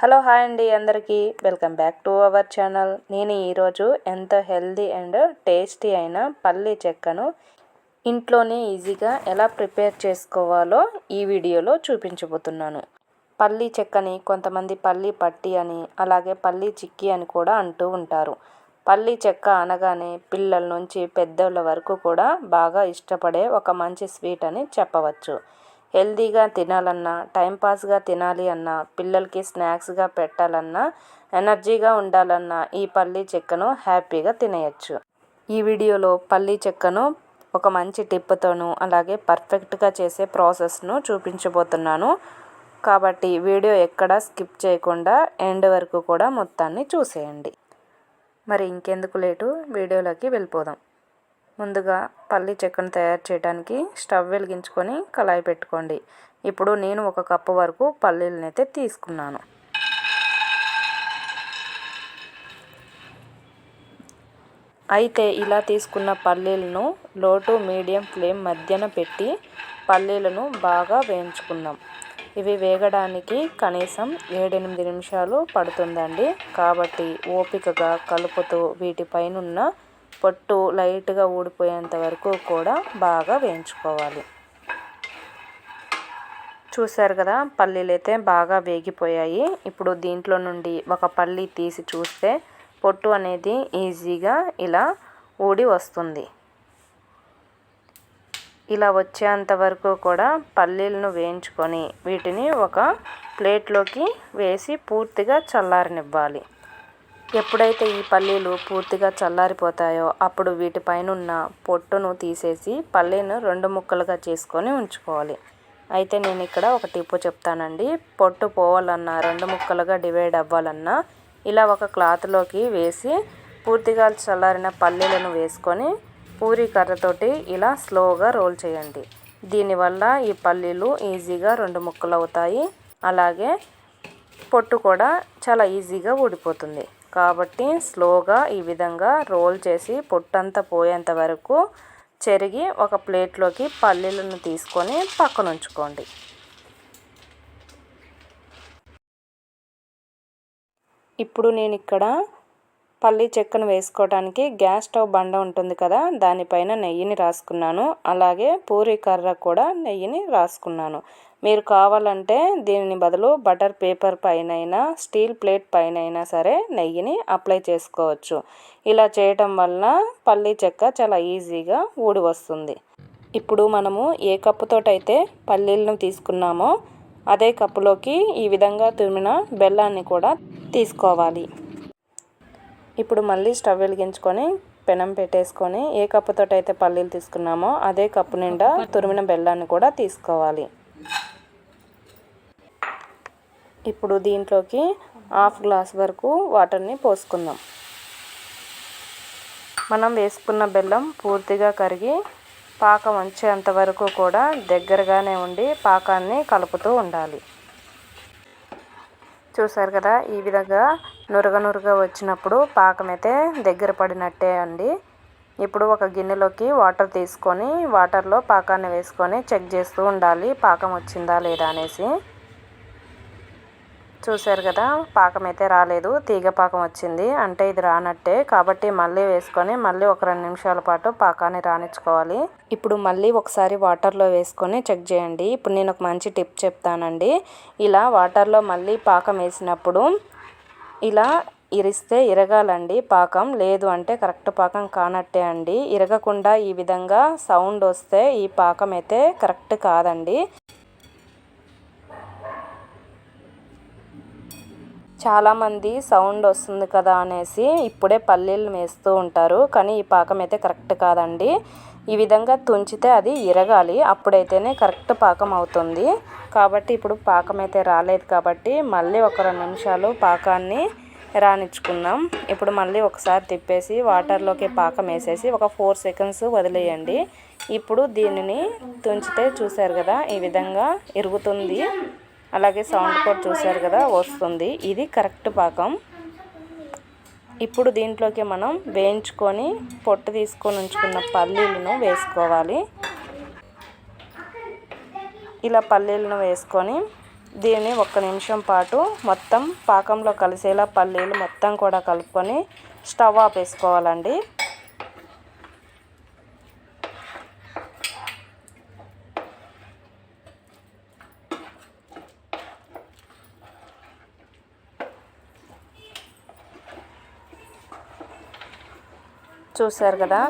Hello hi అండి అందరికీ. Welcome back to our channel. నేను ఈరోజు ఎంతో హెల్దీ అండ్ టేస్టీ అయిన పల్లీ చెక్కను ఇంట్లోనే ఈజీగా ఎలా ప్రిపేర్ చేసుకోవాలో ఈ వీడియోలో చూపించబోతున్నాను. పల్లీ చెక్కని కొంతమంది పల్లీ పట్టి అని అలాగే పల్లీ చిక్కి అని కూడా అంటూ ఉంటారు. పల్లీ చెక్క అనగానే పిల్లల నుంచి పెద్దోళ్ళ వరకు కూడా బాగా ఇష్టపడే ఒక మంచి స్వీట్ అని చెప్పవచ్చు. హెల్తీగా తినాలన్నా టైంపాస్గా తినాలి అన్నా పిల్లలకి స్నాక్స్గా పెట్టాలన్నా ఎనర్జీగా ఉండాలన్నా ఈ పల్లీ చెక్కను హ్యాపీగా తినేయచ్చు. ఈ వీడియోలో పల్లీ చెక్కను ఒక మంచి టిప్తోనూ అలాగే పర్ఫెక్ట్గా చేసే ప్రాసెస్ను చూపించబోతున్నాను. కాబట్టి వీడియో ఎక్కడ స్కిప్ చేయకుండా ఎండ్ వరకు కూడా మొత్తాన్ని చూసేయండి. మరి ఇంకెందుకు లేటు? వీడియోలోకి వెళ్ళిపోదాం. ముందుగా పల్లి చెక్కను తయారు చేయడానికి స్టవ్ వెలిగించుకొని కళాయి పెట్టుకోండి. ఇప్పుడు నేను ఒక కప్పు వరకు పల్లీలనైతే తీసుకున్నాను. అయితే ఇలా తీసుకున్న పల్లీలను లో టు మీడియం ఫ్లేమ్ మధ్యన పెట్టి పల్లీలను బాగా వేయించుకుందాం. ఇవి వేగడానికి కనీసం ఏడెనిమిది నిమిషాలు పడుతుందండి. కాబట్టి ఓపికగా కలుపుతూ వీటిపైనున్న పొట్టు లైట్గా ఊడిపోయేంత వరకు కూడా బాగా వేయించుకోవాలి. చూసారు కదా పల్లీలు అయితే బాగా వేగిపోయాయి. ఇప్పుడు దీంట్లో నుండి ఒక పల్లి తీసి చూస్తే పొట్టు అనేది ఈజీగా ఇలా ఊడి వస్తుంది. ఇలా వచ్చేంత వరకు కూడా పల్లీలను వేయించుకొని వీటిని ఒక ప్లేట్లోకి వేసి పూర్తిగా చల్లారనివ్వాలి. ఎప్పుడైతే ఈ పల్లీలు పూర్తిగా చల్లారిపోతాయో అప్పుడు వీటిపైనున్న పొట్టును తీసేసి పల్లీను రెండు ముక్కలుగా చేసుకొని ఉంచుకోవాలి. అయితే నేను ఇక్కడ ఒక టిప్పు చెప్తానండి. పొట్టు పోవాలన్నా రెండు ముక్కలుగా డివైడ్ అవ్వాలన్నా ఇలా ఒక క్లాత్లోకి వేసి పూర్తిగా చల్లారిన పల్లీలను వేసుకొని పూరి కర్రతోటి ఇలా స్లోగా రోల్ చేయండి. దీనివల్ల ఈ పల్లీలు ఈజీగా రెండు ముక్కలు అవుతాయి అలాగే పొట్టు కూడా చాలా ఈజీగా ఊడిపోతుంది. కాబట్టి స్లోగా ఈ విధంగా రోల్ చేసి పొట్టంతా పోయేంత వరకు చెరిగి ఒక ప్లేట్లోకి పల్లీలను తీసుకొని పక్కన ఉంచుకోండి ఇప్పుడు నేను ఇక్కడ పల్లి చెక్కను వేసుకోవడానికి గ్యాస్ స్టవ్ బండ ఉంటుంది కదా దానిపైన నెయ్యిని రాసుకున్నాను. అలాగే పూరి కర్ర కూడా నెయ్యిని రాసుకున్నాను. మీరు కావాలంటే దీనిని బదులు బటర్ పేపర్ పైన స్టీల్ ప్లేట్ పైన సరే నెయ్యిని అప్లై చేసుకోవచ్చు. ఇలా చేయటం వల్ల పల్లీ చెక్క చాలా ఈజీగా ఊడి వస్తుంది. ఇప్పుడు మనము ఏ కప్పుతోటైతే పల్లీలను తీసుకున్నామో అదే కప్పులోకి ఈ విధంగా తురిమిన బెల్లాన్ని కూడా తీసుకోవాలి. ఇప్పుడు మళ్ళీ స్టవ్ వెలిగించుకొని పెనం పెట్టేసుకొని ఏ కప్పుతోటైతే పల్లీలు తీసుకున్నామో అదే కప్పు నిండా తురిమిన బెల్లాన్ని కూడా తీసుకోవాలి. ఇప్పుడు దీంట్లోకి హాఫ్ గ్లాస్ వరకు వాటర్ని పోసుకుందాం. మనం వేసుకున్న బెల్లం పూర్తిగా కరిగి పాకం వచ్చేంత వరకు కూడా దగ్గరగానే ఉండి పాకాన్ని కలుపుతూ ఉండాలి. చూసారు కదా ఈ విధంగా నురగ నురగ వచ్చినప్పుడు పాకం అయితే దగ్గర పడినట్టే అండి. ఇప్పుడు ఒక గిన్నెలోకి వాటర్ తీసుకొని వాటర్లో పాకాన్ని వేసుకొని చెక్ చేస్తూ ఉండాలి. పాకం వచ్చిందా లేదా అనేసి. చూసారు కదా పాకం అయితే రాలేదు. తీగ పాకం వచ్చింది. అంటే ఇది రానట్టే. కాబట్టి మళ్ళీ వేసుకొని మళ్ళీ ఒక రెండు నిమిషాల పాటు పాకాన్ని రానిచ్చుకోవాలి. ఇప్పుడు మళ్ళీ ఒకసారి వాటర్లో వేసుకొని చెక్ చేయండి. ఇప్పుడు నేను ఒక మంచి టిప్ చెప్తానండి. ఇలా వాటర్లో మళ్ళీ పాకం వేసినప్పుడు ఇలా ఇరిస్తే ఇరగాలండి పాకం. లేదు అంటే కరెక్ట్ పాకం కానట్టే అండి. ఇరగకుండా ఈ విధంగా సౌండ్ వస్తే ఈ పాకం అయితే కరెక్ట్ కాదండి. చాలామంది సౌండ్ వస్తుంది కదా అనేసి ఇప్పుడే పల్లీలు వేస్తూ ఉంటారు. కానీ ఈ పాకం అయితే కరెక్ట్ కాదండి. ఈ విధంగా తుంచితే అది ఇరగాలి. అప్పుడైతేనే కరెక్ట్ పాకం అవుతుంది. కాబట్టి ఇప్పుడు పాకం అయితే రాలేదు కాబట్టి మళ్ళీ ఒక రెండు నిమిషాలు పాకాన్ని రానిచ్చుకుందాం. ఇప్పుడు మళ్ళీ ఒకసారి తిప్పేసి వాటర్లోకి పాకం వేసేసి ఒక ఫోర్ సెకండ్స్ వదిలేయండి. ఇప్పుడు దీనిని తుంచితే చూశారు కదా ఈ విధంగా ఇరుగుతుంది. అలాగే సౌండ్ కూడా చూశారు కదా వస్తుంది. ఇది కరెక్ట్ పాకం. ఇప్పుడు దీంట్లోకి మనం వేయించుకొని పొట్టు తీసుకొని ఉంచుకున్న పల్లీలను వేసుకోవాలి. ఇలా పల్లీలను వేసుకొని దీన్ని ఒక్క నిమిషం పాటు మొత్తం పాకంలో కలిసేలా పల్లీలు మొత్తం కూడా కలుపుకొని స్టవ్ ఆపేసుకోవాలండి చూశారు కదా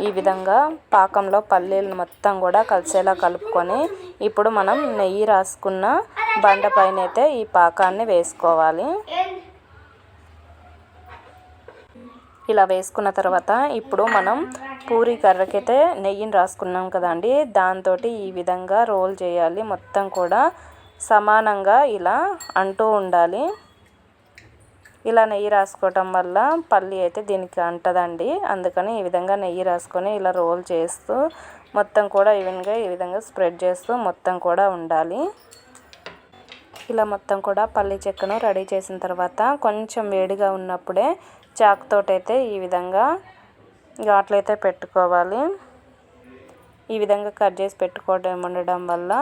ఈ విధంగా పాకంలో పల్లీలు మొత్తం కూడా కలిసేలా కలుపుకొని ఇప్పుడు మనం నెయ్యి రాసుకున్న బండ పైన అయితే ఈ పాకాన్ని వేసుకోవాలి. ఇలా వేసుకున్న తర్వాత ఇప్పుడు మనం పూరి కర్రకైతే నెయ్యిని రాసుకున్నాం కదండి. దాంతో ఈ విధంగా రోల్ చేయాలి. మొత్తం కూడా సమానంగా ఇలా అంటూ ఉండాలి. ఇలా నెయ్యి రాసుకోవటం వల్ల పల్లి అయితే దీనికి అంటదండి. అందుకని ఈ విధంగా నెయ్యి రాసుకొని ఇలా రోల్ చేస్తూ మొత్తం కూడా ఈవెన్గా ఈ విధంగా స్ప్రెడ్ చేస్తూ మొత్తం కూడా ఉండాలి. ఇలా మొత్తం కూడా పల్లి చెక్కను రెడీ చేసిన తర్వాత కొంచెం వేడిగా ఉన్నప్పుడే చాకుతోటైతే ఈ విధంగా ఘాట్లయితే పెట్టుకోవాలి. ఈ విధంగా కట్ చేసి పెట్టుకోవడం ఉండడం వల్ల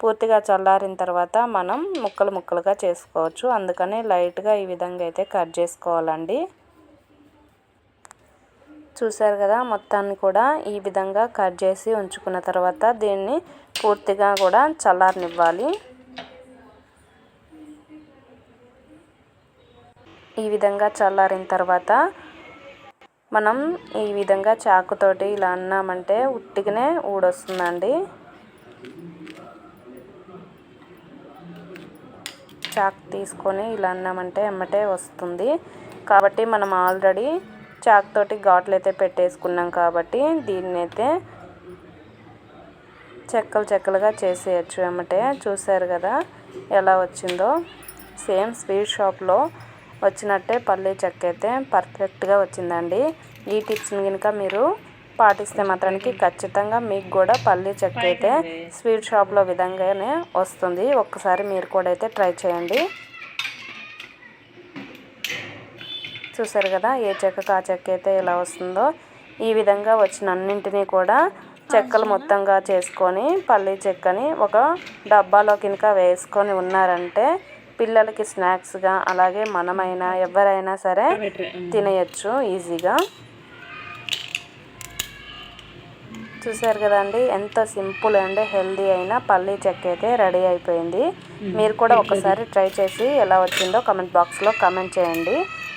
పూర్తిగా చల్లారిన తర్వాత మనం ముక్కలు ముక్కలుగా చేసుకోవచ్చు. అందుకని లైట్గా ఈ విధంగా అయితే కట్ చేసుకోవాలండి. చూసారు కదా మొత్తాన్ని కూడా ఈ విధంగా కట్ చేసి ఉంచుకున్న తర్వాత దీన్ని పూర్తిగా కూడా చల్లారనివ్వాలి. ఈ విధంగా చల్లారిన తర్వాత మనం ఈ విధంగా చాకుతోటి ఇలా అన్నామంటే ఉట్టిగానే ఊడొస్తుందండి. చాక్ తీసుకొని ఇలా అన్నామంటే ఎమ్మటే వస్తుంది. కాబట్టి మనం ఆల్రెడీ చాకుతోటి ఘాట్లు అయితే పెట్టేసుకున్నాం కాబట్టి దీన్ని అయితే చెక్కలు చెక్కలుగా చేసేయచ్చు ఎమ్మటే. చూసారు కదా ఎలా వచ్చిందో? సేమ్ స్వీట్ షాప్లో వచ్చినట్టే పల్లీ చెక్క అయితే పర్ఫెక్ట్గా వచ్చిందండి. ఈ టిప్స్ని కనుక మీరు పాటిస్తే మాత్రానికి ఖచ్చితంగా మీకు కూడా పల్లీ చెక్క అయితే స్వీట్ షాప్లో విధంగానే వస్తుంది. ఒక్కసారి మీరు కూడా అయితే ట్రై చేయండి. చూసారు కదా ఏ చెక్కకు ఆ చెక్క అయితే ఎలా వస్తుందో? ఈ విధంగా వచ్చిన అన్నింటినీ కూడా చెక్కలు మొత్తంగా చేసుకొని పల్లీ చెక్కని ఒక డబ్బాలో కనుక వేసుకొని ఉన్నారంటే పిల్లలకి స్నాక్స్గా అలాగే మనమైనా ఎవరైనా సరే తినేయచ్చు ఈజీగా. చూసారు కదండి ఎంత సింపుల్ అండ్ హెల్దీ అయిన పల్లీ చెక్క అయితే రెడీ అయిపోయింది. మీరు కూడా ఒకసారి ట్రై చేసి ఎలా వచ్చిందో కమెంట్ బాక్స్లో కమెంట్ చేయండి.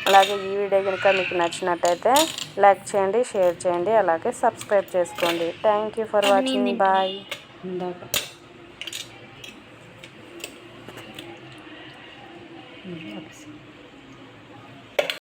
అలాగే ఈ వీడియో కనుక మీకు నచ్చినట్టయితే లైక్ చేయండి షేర్ చేయండి అలాగే సబ్స్క్రైబ్ చేసుకోండి. Thank you for watching. Bye. Mm, tapos,